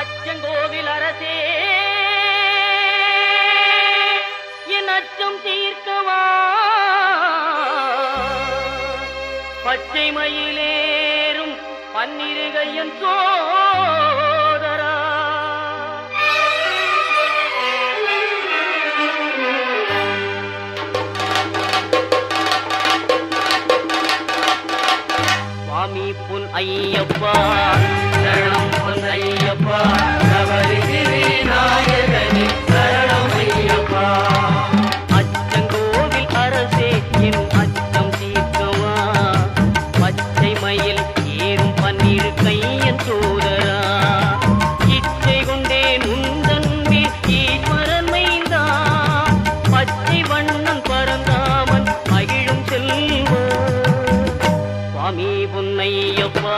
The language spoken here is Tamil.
அச்சங்கோவில் அரசே என் அச்சம் தீர்க்கவா? பச்சை மயிலேறும் பன்னிருகையன் சோதரா. சுவாமி புன் ஐயப்பா சுவாமி உன்னை அப்பா